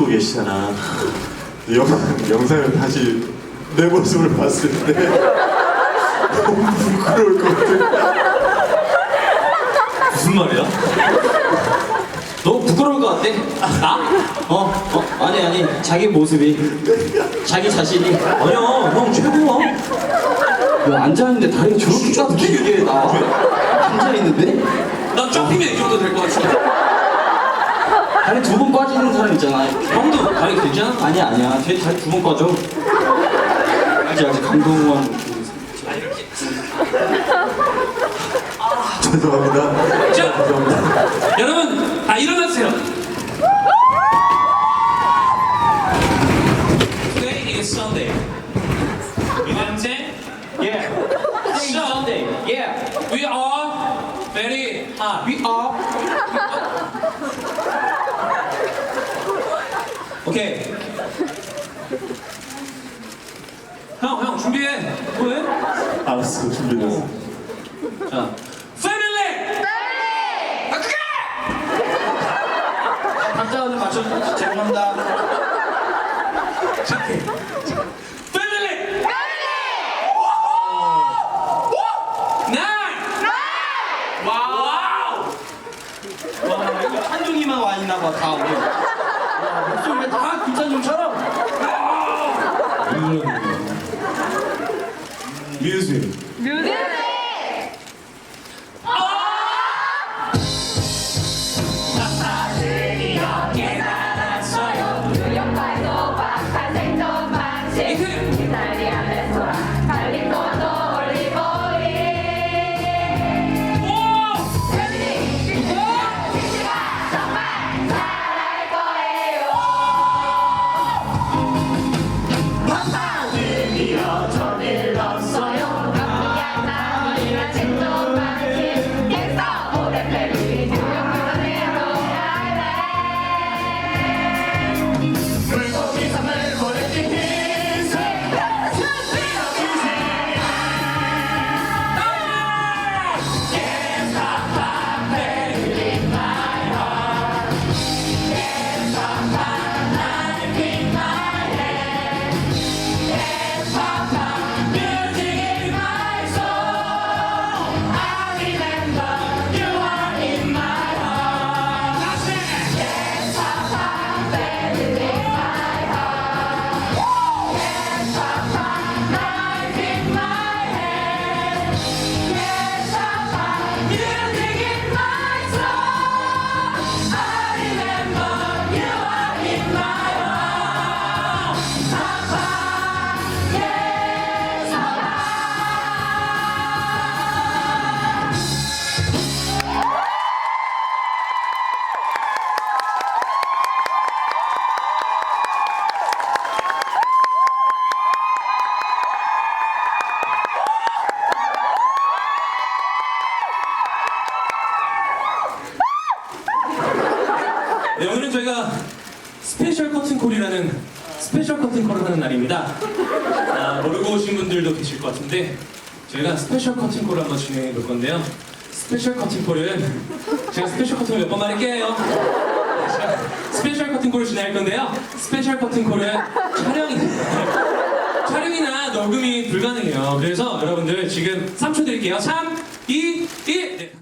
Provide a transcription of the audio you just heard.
찍어주고 계시잖아. 영, 영상을 다시 내 모습을 봤을 때 너무 부끄러울 것 같아. 무슨 말이야? 너 부끄러울 것 같대? 나? 어? 어? 아니 아니 자기 모습이 자기 자신이 아니야 형 최고야 왜 앉아있는데 다리가 저렇게까지 길게 나와? 앉아있는데? 난 점핑면 이 정도 될 것 같은데 다리 두번 빠지는 사람 있잖아 형도 다리 괜찮아? 아니야 아니야 걔 다리 두번 빠져 알지 알지 강동원 죄송합니다. 자 죄송합니다. 여러분 다 일어나세요 Today is Sunday You know what I'm saying? Yeah So Sunday Yeah we are very hot We are 오케이 형, 형 준비해 뭐해? 알았어 준비됐어. 자 패밀리! 바꾸게! 각자는 맞춰주셔서 죄송합니다 착해 패밀리! 나인! 와우! 와 이거 한종이만 와 있나 봐다 오늘 와 목소리가 다 김찬종처럼 뮤직. 아, 모르고 오신 분들도 계실 것 같은데 저희가 스페셜 커튼콜을 한번 진행해 볼 건데요. 스페셜 커튼콜은 제가 스페셜 커튼콜 몇번 말할게요. 스페셜 커튼콜을 진행할 건데요. 스페셜 커튼콜은 촬영이 촬영이나 녹음이 불가능해요. 그래서 여러분들 지금 3초 드릴게요. 3, 2, 1. 네.